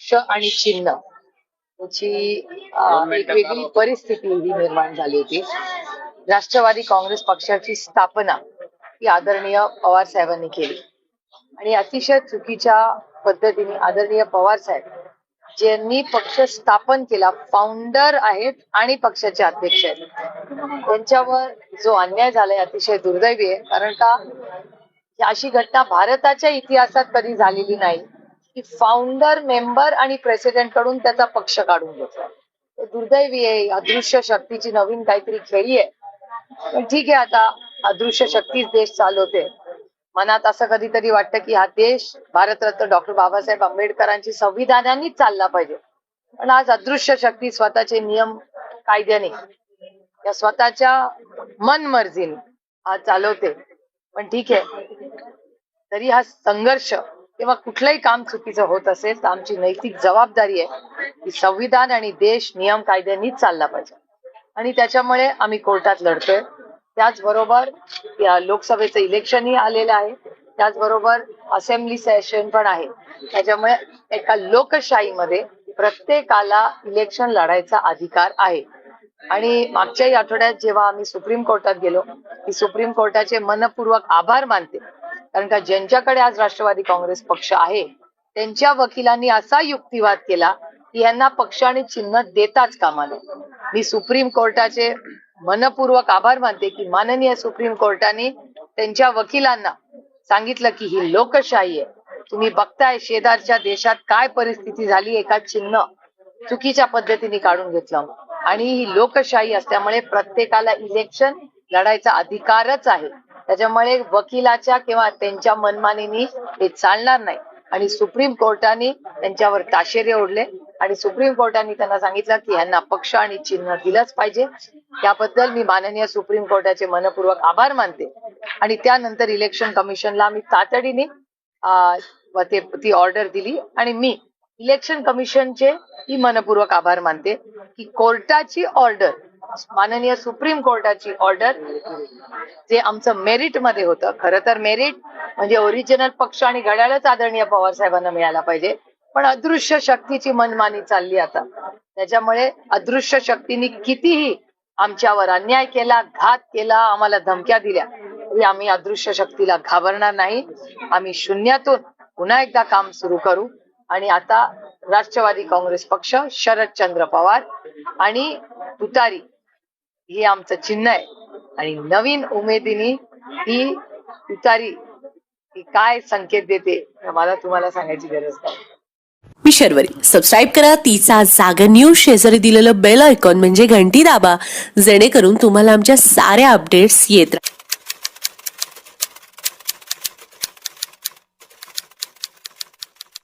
पक्ष आणि चिन्ह. याची एक वेगळी परिस्थिती ही निर्माण झाली होती. राष्ट्रवादी काँग्रेस पक्षाची स्थापना ही आदरणीय पवार साहेबांनी केली. आणि अतिशय चुकीच्या पद्धतीने आदरणीय पवार साहेब ज्यांनी पक्ष स्थापन केला फाउंडर आहेत आणि पक्षाचे अध्यक्ष आहेत. त्यांच्यावर जो अन्याय झालाय अतिशय दुर्दैवी आहे. कारण का ही अशी घटना भारताच्या इतिहासात कधी झालेली नाही. की फाउंडर मेंबर आणि प्रेसिडेंटकडून त्याचा पक्ष काढून घेतला. दुर्दैवी आहे अदृश्य शक्तीची नवीन काहीतरी खेळी आहे. पण ठीक आहे आता अदृश्य शक्तीच देश चालवते मनात असं कधीतरी वाटतं की हा देश भारतरत्न डॉक्टर बाबासाहेब आंबेडकरांची संविधानानेच चालला पाहिजे. पण आज अदृश्य शक्ती स्वतःचे नियम कायद्याने या स्वतःच्या मनमर्जीने आज चालवते. पण ठीक आहे तरी हा संघर्ष किंवा कुठलंही काम चुकीचं होत असेल तर आमची नैतिक जबाबदारी आहे की संविधान आणि देश नियम कायद्यांनीच चालला पाहिजे. आणि त्याच्यामुळे आम्ही कोर्टात लढतोय. त्याचबरोबर या लोकसभेचं इलेक्शनही आलेलं आहे. त्याचबरोबर असेंब्ली सेशन पण आहे. त्याच्यामुळे एका लोकशाहीमध्ये प्रत्येकाला इलेक्शन लढायचा अधिकार आहे. आणि मागच्याही आठवड्यात जेव्हा आम्ही सुप्रीम कोर्टात गेलो की सुप्रीम कोर्टाचे मनपूर्वक आभार मानते. कारण का ज्यांच्याकडे आज राष्ट्रवादी काँग्रेस पक्ष आहे त्यांच्या वकिलांनी असा युक्तिवाद केला की यांना पक्ष आणि चिन्ह देताच कामा नये मी सुप्रीम कोर्टाचे मनपूर्वक आभार मानते की माननीय सुप्रीम कोर्टाने त्यांच्या वकिलांना सांगितलं की ही लोकशाही आहे. तुम्ही बघताय शेजारच्या देशात काय परिस्थिती झाली एका चिन्ह चुकीच्या पद्धतीने काढून घेतलं आणि ही लोकशाही असल्यामुळे प्रत्येकाला इलेक्शन लढायचा अधिकारच आहे. त्याच्यामुळे वकिलाच्या किंवा त्यांच्या मनमानीनी हे चालणार नाही. आणि सुप्रीम कोर्टाने त्यांच्यावर ताशेरे ओढले. आणि सुप्रीम कोर्टाने त्यांना सांगितलं की यांना पक्ष आणि चिन्ह दिलंच पाहिजे. त्याबद्दल मी माननीय सुप्रीम कोर्टाचे मनपूर्वक आभार मानते. आणि त्यानंतर इलेक्शन कमिशनला मी तातडीने ते ती ऑर्डर दिली. आणि मी इलेक्शन कमिशनचे ही मनपूर्वक आभार मानते की कोर्टाची ऑर्डर माननीय सुप्रीम कोर्टाची ऑर्डर जे आमचं मेरिटमध्ये होतं. खरं तर मेरिट म्हणजे ओरिजिनल पक्ष आणि घड्याळच आदरणीय पवार साहेबांना मिळाला पाहिजे. पण अदृश्य शक्तीची मनमानी चालली आता. त्याच्यामुळे अदृश्य शक्तीने कितीही आमच्यावर अन्याय केला घात केला आम्हाला धमक्या दिल्या तरी आम्ही अदृश्य शक्तीला घाबरणार नाही. आम्ही शून्यातून पुन्हा एकदा काम सुरू करू. आणि आता राष्ट्रवादी काँग्रेस पक्ष शरदचंद्र पवार आणि तुतारी हे आमचं चिन्ह आहे. आणि नवीन उमेदीने ही उतारी ही काय संकेत देते मला तुम्हाला सांगायची गरज नाही. मी शर्वरी. सबस्क्राईब करा. तिचा जागा न्यूज शेजारी दिलेलं बेल आयकॉन म्हणजे घंटी दाबा. जेणेकरून तुम्हाला आमच्या साऱ्या अपडेट्स येत राहतील